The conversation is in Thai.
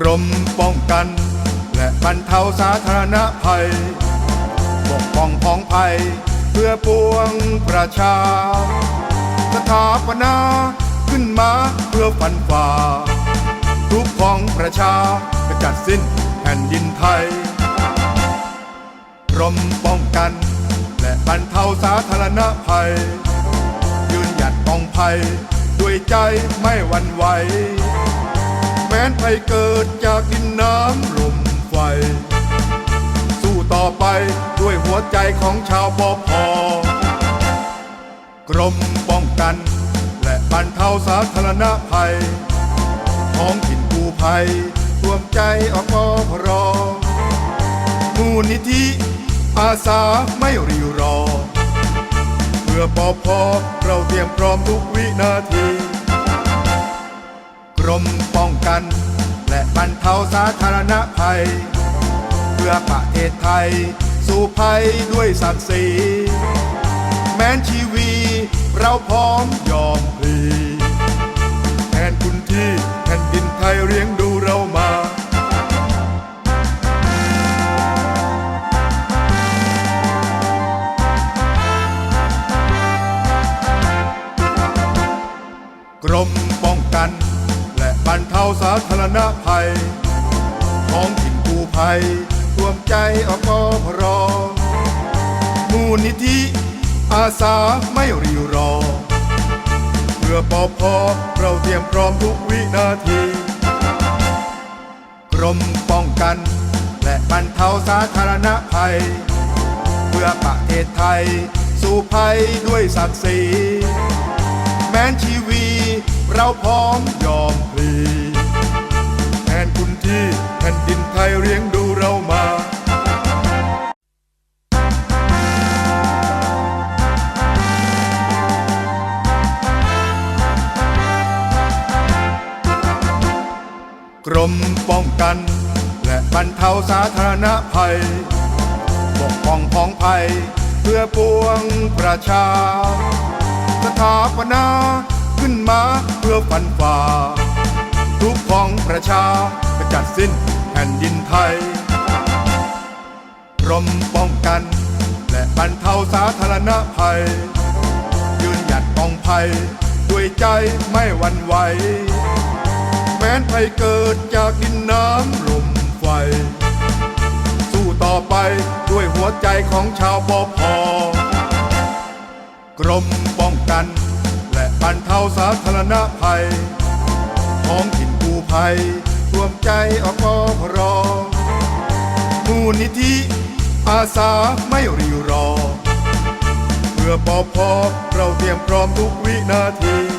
กรมป้องกัน และบรรเทาสาธารณภัย ปกป้องพ้องภัย เพื่อปวงประชา สถาปนาขึ้นมาเพื่อฟันฝ่าทุกของประชากระจัดสิ้นแผ่นดินไทยกรมป้องกัน และบรรเทาสาธารณภัย ยืนหยัดป้องภัย ด้วยใจไม่หวั่นไหว้นภัยเกิดจากดินน้ำลมไฟ สู้ต่อไปด้วยหัวใจของชาวปอพอกรมป้องกัน และบรรเทาสาธารณภัยท้องถิ่นกู้ภัยรวมใจอปพรมูลนิธิอาสาไม่รีรอ เพื่อปอพอเราเตรียมพร้อมทุกวินาที รมป้องกัน และบรรเทาสาธารณภัย เพื่อประเทศไทย สู่ภัยด้วยศักดิ์ศรีแม้นชีวีเราพร้อมยอมพลีแทนคุณที่แผ่นดินไทยเลี้ยงดูเรามากรมป้องกัน รรเทาสาธารณภัยท้องถิ่นกู้ภัยรวมใจอปพรมูลนิธิอาสาไม่รีรอ เพื่อปอพอเราเตรียมพร้อมทุกวินาที กรมป้องกัน และบรรเทาสาธารณภัย เพื่อประเทศไทย สู่ภัยด้วยศักดิ์ศรีแม้นชีวีเราพร้อมยอม กรมป้องกัน และบรรเทาสาธารณภัยปกป้องพ้องภัยเพื่อปวงประชา สถาปนาขึ้นมาเพื่อฟันฝ่า ทุกของประชากระจัดสิ้นแผ่นดินไทยกรมป้องกัน และบรรเทาสาธารณภัย ยืนหยัดป้องภัย ด้วยใจไม่หวั่นไหว แม้นภัยเกิดจากดินน้ำลมไฟ สู้ต่อไปด้วยหัวใจของชาวปอพอกรมป้องกัน และบรรเทาสาธารณภัยท้องถิ่นกู้ภัยรวมใจอปพรมูลนิธิอาสาไม่รีรอ เพื่อปอพอเราเตรียมพร้อมทุกวินาที